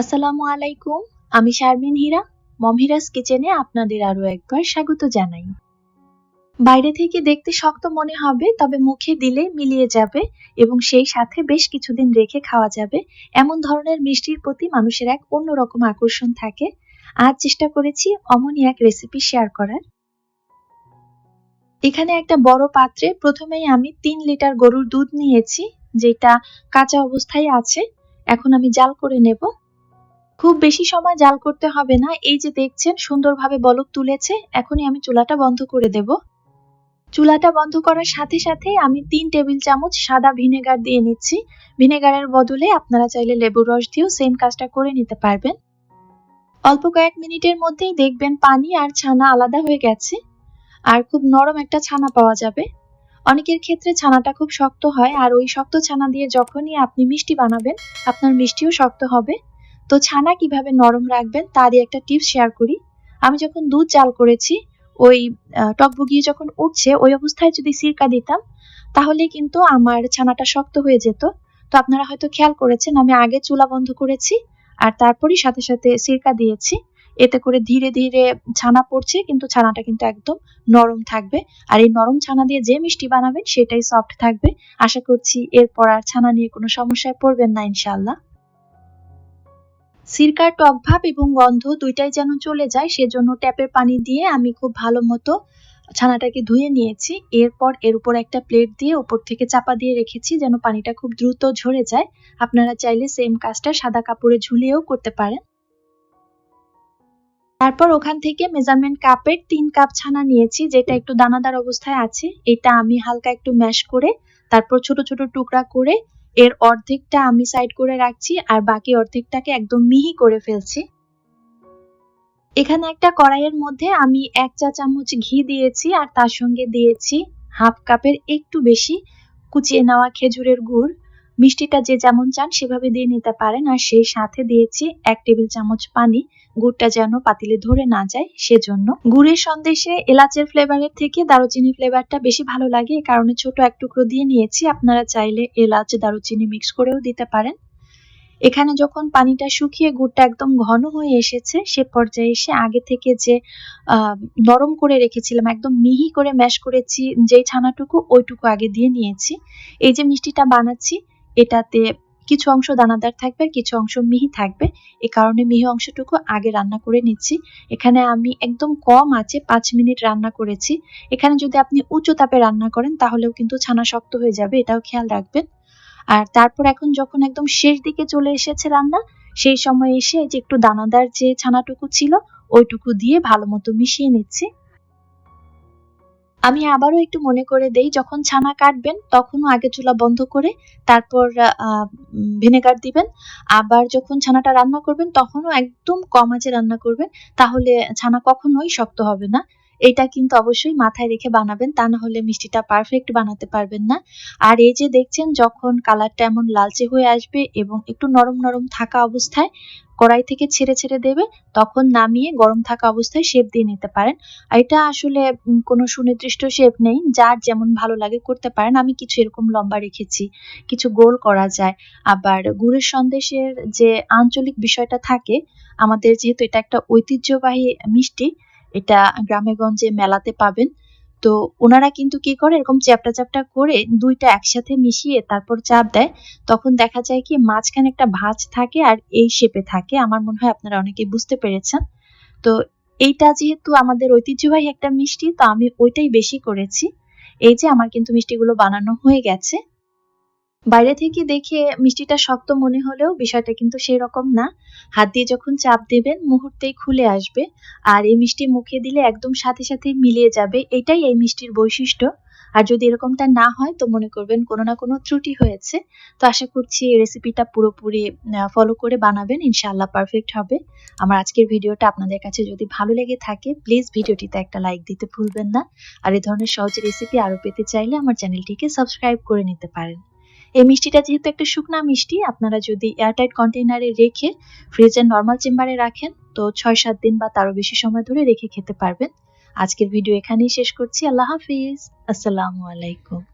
আসসালামু আলাইকুম, আমি শারমিন হীরা মমহিরাস কিচেনে আপনাদের আরও একবার স্বাগত জানাই। বাইরে থেকে দেখতে শক্ত মনে হবে, তবে মুখে দিলে মিলিয়ে যাবে এবং সেই সাথে বেশ কিছুদিন রেখে খাওয়া যাবে। এমন ধরনের মিষ্টির প্রতি মানুষের এক অন্যরকম আকর্ষণ থাকে। আজ চেষ্টা করেছি অমনই এক রেসিপি শেয়ার করার। এখানে একটা বড় পাত্রে প্রথমেই আমি তিন লিটার গরুর দুধ নিয়েছি, যেটা কাঁচা অবস্থায় আছে। এখন আমি জাল করে নেব। খুব বেশি সময় জাল করতে হবে না। এই যে দেখছেন, সুন্দরভাবে বলক তুলেছে। এখনই আমি চুলাটা বন্ধ করে দেব। চুলাটা বন্ধ করার সাথে সাথে আমি তিন টেবিল চামচ সাদা ভিনেগার দিয়ে নিচ্ছি। ভিনেগারের বদলে আপনারা চাইলে লেবুর রস দিয়েও সেম কাজটা করে নিতে পারবেন। অল্প কয়েক মিনিটের মধ্যেই দেখবেন পানি আর ছানা আলাদা হয়ে গেছে। আর খুব নরম একটা ছানা পাওয়া যাবে। অনেকের ক্ষেত্রে ছানাটা খুব শক্ত হয়। আর ওই শক্ত ছানা দিয়ে যখনই আপনি মিষ্টি বানাবেন, আপনার মিষ্টিও শক্ত হবে। তো ছানা কীভাবে নরম রাখবেন, তারই একটা টিপস শেয়ার করি। আমি যখন দুধ চাল করেছি, ওই টকবগিয়ে যখন উঠছে, ওই অবস্থায় যদি সিরকা দিতাম তাহলে কিন্তু আমার ছানাটা শক্ত হয়ে যেত। তো আপনারা হয়তো খেয়াল করেছেন, আমি আগে চুলা বন্ধ করেছি, আর তারপরই সাথে সাথে সিরকা দিয়েছি। এতে করে ধীরে ধীরে ছানা পড়ছে, কিন্তু ছানাটা কিন্তু একদম নরম থাকবে। আর এই নরম ছানা দিয়ে যে মিষ্টি বানাবেন, সেটাই সফট থাকবে। আশা করছি এরপর আর ছানা নিয়ে কোনো সমস্যায় পড়বেন না ইনশাল্লাহ সিরকার টক ভাব এবং গন্ধ দুইটাই যেন চলে যায়, সেজন্য ট্যাপের পানি দিয়ে আমি খুব ভালো মতো ছানাটাকে ধুয়ে নিয়েছি। এরপর এর উপর একটা প্লেট দিয়ে উপর থেকে চাপা দিয়ে রেখেছি যেন পানিটা খুব দ্রুত ঝরে যায়। আপনারা চাইলে সেম কাজটা সাদা কাপড়ে ঝুলিয়েও করতে পারেন। তারপর ওখান থেকে মেজারমেন্ট কাপের তিন কাপ ছানা নিয়েছি, যেটা একটু দানাদার অবস্থায় আছে। এটা আমি হালকা একটু ম্যাশ করে, তারপর ছোট ছোট টুকরা করে এর অর্ধেকটা আমি সাইড করে রাখছি আর বাকি অর্ধেকটাকে একদম মিহি করে ফেলছি। এখানে একটা কড়াইয়ের মধ্যে আমি এক চা চামচ ঘি দিয়েছি আর তার সঙ্গে দিয়েছি হাফ কাপের একটু বেশি কুচিয়ে নেওয়া খেজুরের গুড়। মিষ্টিটা যে যেমন চান সেভাবে দিয়ে নিতে পারেন। আর সেই সাথে দিয়েছি এক টেবিল চামচ পানি। গুড়টা যেন পাতিলে ধরে না যায় সেজন্য। গুড়ের সন্দেশে এলাচের ফ্লেভারের থেকে দারুচিনি ফ্লেভারটা বেশি ভালো লাগে। এ কারণে ছোট এক টুকরো দিয়ে নিয়েছি। আপনারা চাইলে এলাচ, দারুচিনি মিক্স করেও দিতে পারেন। এখানে যখন পানিটা শুকিয়ে গুড়টা একদম ঘন হয়ে এসেছে, সে পর্যায়ে এসে আগে থেকে যে নরম করে রেখেছিলাম, একদম মিহি করে ম্যাশ করেছি, যেই ছানাটুকু ওইটুকু আগে দিয়ে নিয়েছি। এই যে মিষ্টিটা বানাচ্ছি এটাতে কিছু অংশ দানাদার থাকবে, আর কিছু অংশ মিহি থাকবে। এ কারণে মিহি অংশটুকু আগে রান্না করে নিচ্ছি। এখানে আমি একদম কম আছে, পাঁচ মিনিট রান্না করেছি। এখানে যদি আপনি উচ্চ তাপে রান্না করেন, তাহলেও কিন্তু ছানা শক্ত হয়ে যাবে, এটাও খেয়াল রাখবেন। আর তারপর এখন যখন একদম শেষ দিকে চলে এসেছে রান্না, সেই সময় এসে যে একটু দানাদার যে ছানাটুকু ছিল, ওইটুকু দিয়ে ভালো মতো মিশিয়ে নিচ্ছি। আমি আবারও একটু মনে করে দেই, যখন ছানা কাটবেন, তখনও আগে চুলা বন্ধ করে তারপর ভিনেগার দিবেন। আবার যখন ছানাটা রান্না করবেন, তখনও একদম কম আঁচে রান্না করবেন, তাহলে ছানা কখনোই শক্ত হবে না। এটা কিন্তু অবশ্যই মাথায় রেখে বানাবেন, তা না হলে মিষ্টিটা পারফেক্ট বানাতে পারবেন না। আর এই যে দেখছেন, যখন কালারটা এমন লালচে হয়ে আসবে এবং একটু নরম নরম থাকা অবস্থায় কড়াই থেকে ছেড়ে ছেড়ে দেবে, তখন নামিয়ে গরম থাকা অবস্থায় শেপ দিয়ে নিতে পারেন। এটা আসলে কোনো সুনির্দিষ্ট শেপ নেই। যার যেমন ভালো লাগে করতে পারেন। আমি কিছু এরকম লম্বা রেখেছি। কিছু গোল করা যায়। আবার গুড়ের সন্দেশের যে আঞ্চলিক বিষয়টা থাকে, আমাদের যেহেতু এটা একটা ঐতিহ্যবাহী মিষ্টি, এটা গ্রামে গঞ্জে মেলাতে পাবেন। তো ওনারা কিন্তু কি করে, এরকম চ্যাপটা চ্যাপটা করে দুইটা একসাথে মিশিয়ে তারপর চাপ দেয়। তখন দেখা যায় কি মাঝখানে একটা ভাঁজ থাকে আর এই শেপে থাকে। আমার মনে হয় আপনারা অনেকে বুঝতে পেরেছেন। তো এইটা যেহেতু আমাদের ঐতিহ্যবাহী একটা মিষ্টি, তো আমি ওইটাই বেশি করেছি। এই যে আমার কিন্তু মিষ্টিগুলো বানানো হয়ে গেছে। বাইরে থেকে দেখে মিষ্টিটা শক্ত মনে হলেও বিষয়টা কিন্তু সেই রকম না। হাত দিয়ে যখন চাপ দেবেন, মুহূর্তেই খুলে আসবে আর এই মিষ্টি মুখে দিলে একদম সাথে সাথে মিলিয়ে যাবে। এটাই এই মিষ্টির বৈশিষ্ট্য। আর যদি এরকমটা না হয়, তো মনে করবেন কোনো না কোনো ত্রুটি হয়েছে। তো আশা করছি এই রেসিপিটা পুরোপুরি ফলো করে বানাবেন। ইনশাআল্লাহ পারফেক্ট হবে। আমার আজকের ভিডিওটা আপনাদের কাছে যদি ভালো লেগে থাকে প্লিজ ভিডিওটিতে একটা লাইক দিতে ভুলবেন না। আর এই ধরনের সহজ রেসিপি আরও পেতে চাইলে আমার চ্যানেলটিকে সাবস্ক্রাইব করে নিতে পারেন। এই মিষ্টিটা যেহেতু একটা শুকনা মিষ্টি, আপনারা যদি এয়ারটাইট কন্টেইনারে রেখে ফ্রিজের নর্মাল চেম্বারে রাখেন, তো ছয় সাত দিন বা তারও বেশি সময় ধরে রেখে খেতে পারবেন। আজকের ভিডিও এখানেই শেষ করছি। আল্লাহ হাফিজ। আসসালামু আলাইকুম।